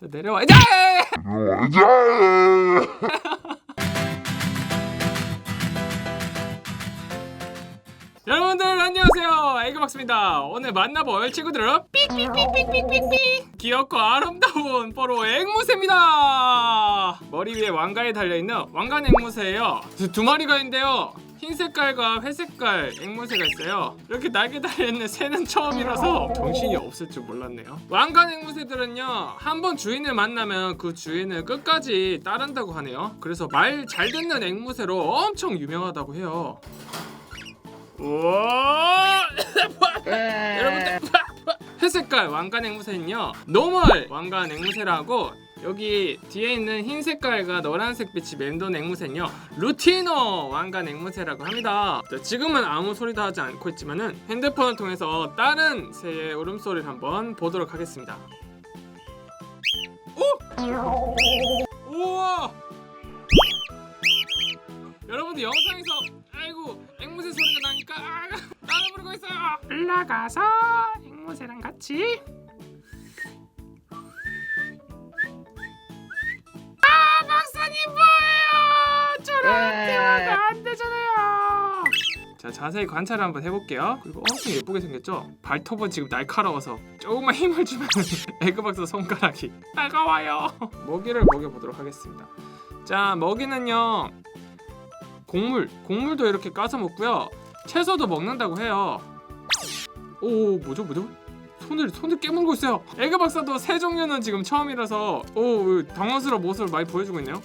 자 내려와. 야! 여러분들 안녕하세요. 에그박스입니다. 오늘 만나볼 친구들은 삑삑삑삑삑삑삑 귀엽고 아름다운 뽀로 앵무새입니다! 머리 위에 왕관이 달려있는 왕관 앵무새예요. 두 마리가 있는데요 흰 색깔과 회색깔 앵무새가 있어요. 이렇게 날개 달려있는 새는 처음이라서 정신이 없을 줄 몰랐네요. 왕관 앵무새들은요 한 번 주인을 만나면 그 주인을 끝까지 따른다고 하네요. 그래서 말 잘 듣는 앵무새로 엄청 유명하다고 해요. 우와! 여러분들 회색깔 왕관 앵무새는요 노멀 왕관 앵무새라고 여기 뒤에 있는 흰 색깔과 노란색 빛이 맴도는 앵무새는요. 루티노 왕관 앵무새라고 합니다. 자, 지금은 아무 소리도 하지 않고 있지만은 핸드폰을 통해서 다른 새의 울음소리를 한번 보도록 하겠습니다. 오! 우와! 여러분들 영상에서 아이고 앵무새 소리가 나니까 아, 따라 부르고 있어요. 올라가서 앵무새랑 같이 대화가 안 되잖아요. 자 자세히 관찰을 한번 해볼게요. 그리고 엄청 예쁘게 생겼죠? 발톱은 지금 날카로워서 조금만 힘을 주면 에그박스 손가락이 따가워요. 먹이를 먹여보도록 하겠습니다. 자 먹이는요 곡물, 곡물도 이렇게 까서 먹고요. 채소도 먹는다고 해요. 오, 뭐죠, 뭐죠? 손을 손을 깨물고 있어요. 에그 박사도 새 종류는 지금 처음이라서 오 당황스러운 모습을 많이 보여주고 있네요.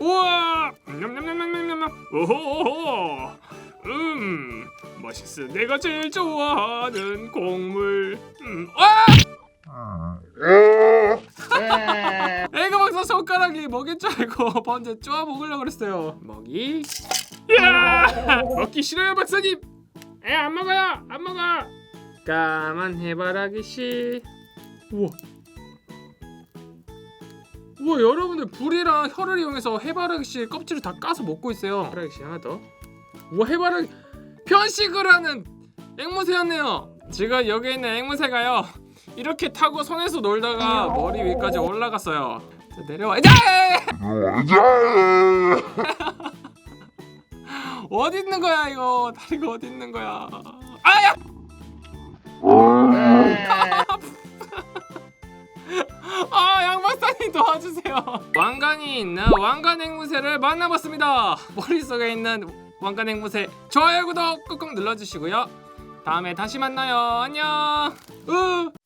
우와, 냠냠냠냠냠냠. 오호호호. 음, 맛있어. 내가 제일 좋아하는 곡물. 음, 아! 에그 박사 손가락이 먹인 줄 알고 먼저 쪼아 먹으려고 그랬어요. 먹이. 야! 먹기 싫어요, 박사님. 에, 안 먹어요. 안 먹어. 까만 해바라기 씨. 우와. 우와, 여러분들 불이랑 혀를 이용해서 해바라기 씨 껍질을 다 까서 먹고 있어요. 해바라기 씨 하나 더. 우와, 해바라기 편식을 하는 앵무새였네요. 지금 여기 있는 앵무새가요. 이렇게 타고 손에서 놀다가 머리 위까지 올라갔어요. 자, 내려와. 야! 어디 있는 거야 이거? 다리가 어디 있는 거야? 아야! 도와주세요. 왕관이 있는 왕관 앵무새를 만나봤습니다. 머릿속에 있는 왕관 앵무새 좋아요 구독 꾹꾹 눌러주시고요. 다음에 다시 만나요. 안녕. 으.